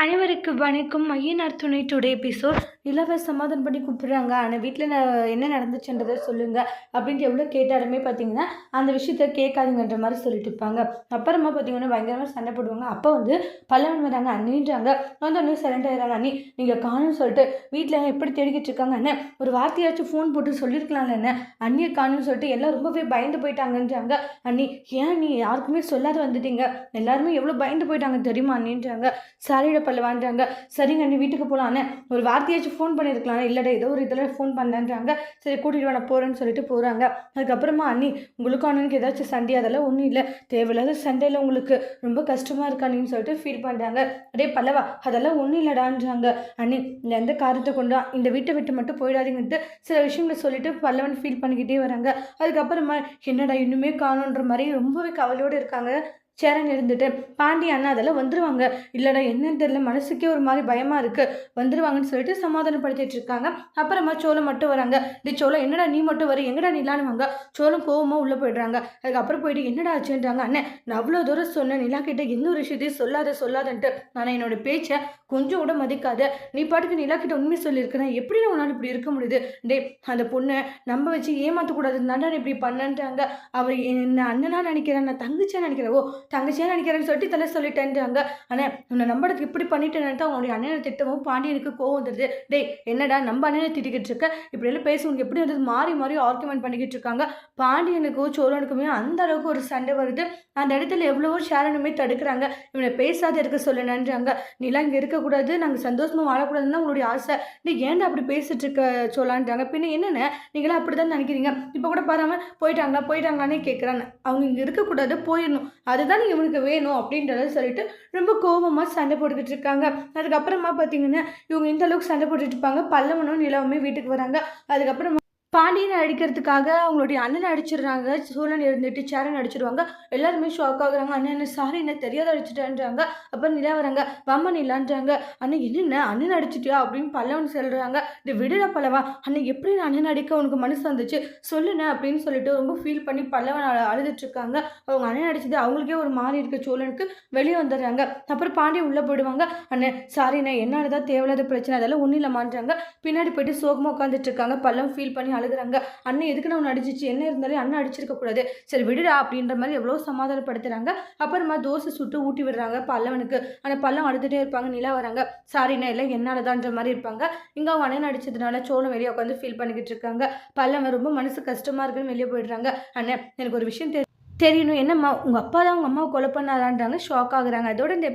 அனைவருக்கு வணக்கம். ஐயனார் துணை டுடே எபிசோட் நிலவை சமாதானம் பண்ணி கூப்பிட்றாங்க. ஆனால் வீட்டில் என்ன நடந்துச்சுன்றதை சொல்லுங்கள் அப்படின்ட்டு எவ்வளோ கேட்டாலுமே பார்த்தீங்கன்னா அந்த விஷயத்த கேட்காதுங்கன்ற மாதிரி சொல்லிட்டு இருப்பாங்க. அப்புறமா பார்த்தீங்கன்னா பயங்கரமாக சண்டை போடுவாங்க. அப்போ வந்து பல்லவன் வராங்க. அண்ணின்றாங்க. வந்தோடனே சரண்டர் ஆகிறாங்க அண்ணி நீங்கள் காணும் சொல்லிட்டு வீட்டில் எப்படி தேடிக்கிட்டு இருக்காங்க என்ன ஒரு வார்த்தையாச்சும் ஃபோன் போட்டு சொல்லியிருக்கலாம்ல என்ன அண்ணியை காணும்னு சொல்லிட்டு எல்லாம் ரொம்பவே பயந்து போயிட்டாங்கன்றாங்க. அண்ணி ஏன் நீ யாருக்குமே சொல்லாத வந்துட்டீங்க? எல்லாருமே எவ்வளோ பயந்து போயிட்டாங்க தெரியுமா அண்ணின்றாங்க. சாரியிட பல்லவான்றாங்க. சரிங்க அண்ணி வீட்டுக்கு போகலான்னு ஒரு வார்த்தையாச்சும் ஃபோன் பண்ணியிருக்கலாம் இல்லைடா ஏதோ ஒரு இதில் ஃபோன் பண்ணேன்றாங்க. சரி கூட்டிகிட்டு வர போகிறேன்னு சொல்லிட்டு போகிறாங்க அதுக்கப்புறமா அண்ணி உங்களுக்கு அண்ணனுக்கு ஏதாச்சும் சண்டை அதெல்லாம் ஒன்றும் இல்லை. தேவையில்லாத சண்டையில் உங்களுக்கு ரொம்ப கஷ்டமாக இருக்கா அண்ணின்னு சொல்லிட்டு ஃபீல் பண்ணுறாங்க அடே பல்லவா அதெல்லாம் ஒன்றும் இல்லைடான்றாங்க. அண்ணி இந்த எந்த காரத்தை கொண்டா இந்த வீட்டை விட்டு மட்டும் போயிடாதீங்கன்ட்டு சில விஷயங்களை சொல்லிட்டு பல்லவன் ஃபீல் பண்ணிக்கிட்டே வராங்க. அதுக்கப்புறமா என்னடா இன்னுமே காணுன்ற மாதிரி ரொம்பவே கவலையோடு இருக்காங்க. சேரன் இருந்துட்டு பாண்டி அண்ணா அதெல்லாம் வந்துருவாங்க. இல்லைடா என்னன்னு தெரியல. மனசுக்கே ஒரு மாதிரி பயமாக இருக்குது வந்துருவாங்கன்னு சொல்லிட்டு சமாதானப்படுத்திட்டு இருக்காங்க. அப்புறமா சோளம் மட்டும் வராங்க. டி சோளம் என்னடா நீ மட்டும் வர. எங்கடா நிலானுவாங்க சோளம் கோவமாக உள்ளே போயிடுறாங்க. அதுக்கப்புறம் போயிட்டு என்னடா ஆச்சுன்றாங்க? அண்ணன் நான் அவ்வளோ தூரம் சொன்னேன். நிலா கிட்ட இன்னொரு விஷயத்தையும் சொல்லாத சொல்லாதன்ட்டு. நான் என்னோட பேச்சை கொஞ்சம் கூட மதிக்காத. நீ பாட்டுக்கு நிலா கிட்ட உண்மை சொல்லியிருக்கிறேன் எப்படி உன்னால் இப்படி இருக்க முடியுது? டே அந்த பொண்ணை நம்ப வச்சு ஏமாற்றக்கூடாதுன்னு நான் இப்படி பண்ணன்றாங்க அவர் என்ன அண்ணனா நினைக்கிறேன் நான் தங்கச்சியா நினைக்கிறேன். ஓ தங்கச்சியாக நினைக்கிறேன்னு சொல்லிட்டு தலை சொல்லிட்டேன்றாங்க. ஆனால் உன்னை நம்பறதுக்கு இப்படி பண்ணிட்டேன்ட்டு அவங்களுடைய அண்ணனை திட்டமும் பாண்டியனுக்கு கோவம் வந்துடுது. டேய் என்னடா நம்ம அண்ணனை திட்டிக்கிட்டு இருக்க? இப்படியெல்லாம் பேசி உனக்கு எப்படி வந்து மாறி மாறி ஆர்குமெண்ட் பண்ணிக்கிட்டு இருக்காங்க? பாண்டியனுக்கும் சோழனுக்குமே அந்த அளவுக்கு ஒரு சண்டை வருது. அந்த இடத்துல எவ்வளவோ ஷேரனுமே தடுக்கிறாங்க. இவனை பேசாத இருக்க சொல்லணுன்றாங்க நீலாம் இங்கே இருக்கக்கூடாது. நாங்கள் சந்தோஷமாக வாழக்கூடாதுன்னு தான் உங்களுடைய ஆசை. நீ ஏன்டா அப்படி பேசிட்டு இருக்க சொல்லான்றாங்க பின்ன என்னென்ன நீங்களாம் அப்படி தான் நினைக்கிறீங்க. இப்போ கூட பாராமல் போயிட்டாங்களா? போயிட்டாங்களானே கேட்குறாங்க அவங்க இங்கே இருக்கக்கூடாது போயிடணும். அதுதான் இவனுக்கு வேணும் அப்படின்றத சொல்லிட்டு ரொம்ப கோபமாக சண்டை போட்டுக்கிட்டு இருக்காங்க. அதுக்கப்புறமா பார்த்தீங்கன்னா இவங்க இந்த அளவுக்கு சண்டை போட்டுட்டு இருப்பாங்க. பல்லவனும் நிலவுமே வீட்டுக்கு வராங்க. அதுக்கப்புறமா பாண்டியனை அடிக்கிறதுக்காக அவங்களுடைய அண்ணனை அடிச்சிடுறாங்க. சூழன் இருந்துட்டு சேரன் அடிச்சிடுவாங்க. எல்லாருமே ஷாக் ஆகுறாங்க. அண்ணன் சாரி என்ன தெரியாத அடிச்சிட்டான்றாங்க. அப்புறம் நிலா வராங்க வம்மன் இல்லான்றாங்க. அண்ணன் என்னென்ன அண்ணன் அடிச்சிட்டியா? அப்படின்னு பல்லவன் சொல்கிறாங்க இது விடுற பல்லவா. அண்ணன் எப்படி நான் அண்ணன் அடிக்க உனக்கு மனசு வந்துச்சு? சொல்லுண்ணே அப்படின்னு சொல்லிட்டு ரொம்ப ஃபீல் பண்ணி பல்லவன் அழ- அழுதுட்டு இருக்காங்க. அவங்க அண்ணன் அடிச்சது அவங்களுக்கே ஒரு மாதிரி இருக்க. சோழனுக்கு வெளியே வந்துடுறாங்க. அப்புறம் பாண்டியன் உள்ளே போயிடுவாங்க. அண்ணன் சாரிண்ணே என்னால தான் தேவையில்லாத பிரச்சனை. அதெல்லாம் ஒன்றும் இல்லைமான்றாங்க பின்னாடி போயிட்டு சோகமாக உட்காந்துட்டு இருக்காங்க. ஃபீல் பண்ணி அழுகுறாங்க. அண்ணன் எதுக்கு நான் அடிச்சிச்சு? என்ன இருந்தாலும் அண்ணன் அடிச்சிருக்க கூடாது. சரி விடுடா அப்படின்ற மாதிரி எவ்வளோ சமாதானப்படுத்துறாங்க. அப்புறமா தோசை சுட்டு ஊட்டி விடுறாங்க பல்லவனுக்கு. ஆனால் பல்லம் அழுதுகிட்டே இருப்பாங்க. நிலா வராங்க. சாரிண்ணா எல்லாம் என்னால் தான்ற மாதிரி இருப்பாங்க. இங்கே அவங்க அண்ணன் அடிச்சதுனால சோளம் வெளியே உட்காந்து ஃபீல் பண்ணிக்கிட்டு இருக்காங்க. பல்லவன் ரொம்ப மனசு கஷ்டமாக இருக்குன்னு வெளியே போயிடுறாங்க. அண்ணன் எனக்கு ஒரு விஷயம் தெரி தெரியணும். என்னம்மா உங்கள் அப்பா தான் உங்கள் அம்மாவை கொலை பண்ணாதான்றாங்க ஷாக் ஆகுறாங்க. அதோட இந்த